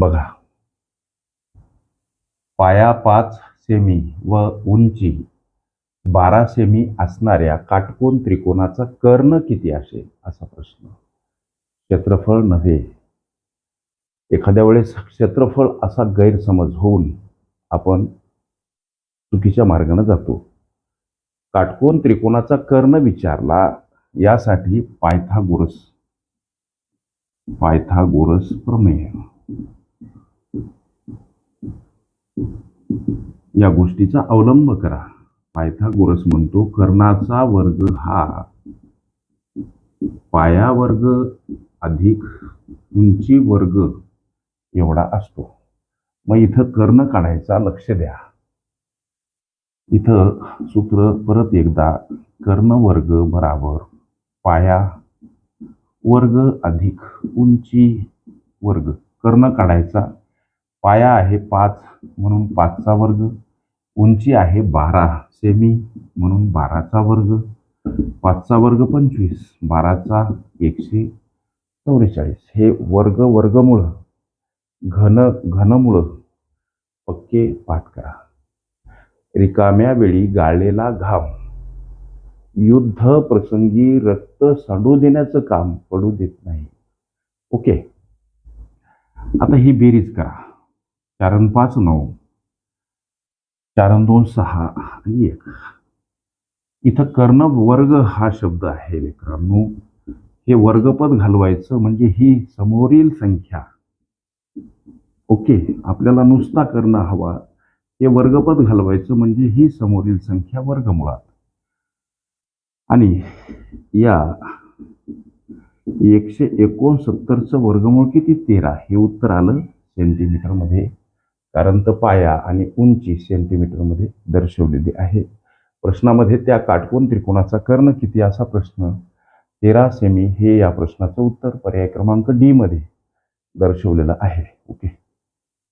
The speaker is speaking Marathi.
बघा. पाया पाच सेमी व उंची बारा सेमी असणाऱ्या काटकोन त्रिकोणाचा कर्ण किती असेल? असा प्रश्न. क्षेत्रफळ नव्हे. एखाद्या वेळेस क्षेत्रफळ असा गैरसमज होऊन आपण चुकीच्या मार्गाने जातो. काटकोन त्रिकोणाचा कर्ण विचारला यासाठी पायथागोरस पायथागोरस प्रमेय. या गोष्टीचा अवलंब करा. पायथागोरस म्हणतो कर्णाचा वर्ग हा पाया वर्ग अधिक उंची वर्ग एवढा असतो. मग इथं कर्ण काढायचा लक्ष द्या. इथं सूत्र परत एकदा कर्ण वर्ग बराबर पाया वर्ग अधिक उंची वर्ग. कर्ण काढायचा पाया आहे पाच म्हणून पाचचा वर्ग उंची आहे बारा सेमी म्हणून बाराचा वर्ग पाचचा वर्ग पंचवीस बाराचा एकशे चौवेचाळीस. हे वर्ग वर्गमुळं घन घनमुळं पक्के पाठ करा. रिकाम्या वेळी गाळलेला घाम. युद्ध प्रसंगी रक्त सांडू देण्याचं काम पडू देत नाही. ओके. आता ही बेरीज करा. चारण पाच नऊ. चारण दोन सहा आणि एक. इथं कर्ण वर्ग हा शब्द आहे मित्रांनो हे वर्गपद घालवायचं म्हणजे ही समोरील संख्या. ओके आपल्याला नुसता कर्ण हवा. हे वर्गपद घालवायचं म्हणजे ही समोरील संख्या वर्गमुळात. आणि या एकशे एकोणसत्तरचं वर्गमूळ किती तेरा? हे उत्तर आलं सेंटीमीटरमध्ये कारण तर पाया आणि उंची सेंटीमीटरमध्ये दर्शवलेली आहे. प्रश्नामध्ये त्या काटकोन त्रिकोणाचा कर्ण किती असा प्रश्न? तेरा सेमी हे या प्रश्नाचं उत्तर पर्याय क्रमांक डी मध्ये दर्शवलेलं आहे. ओके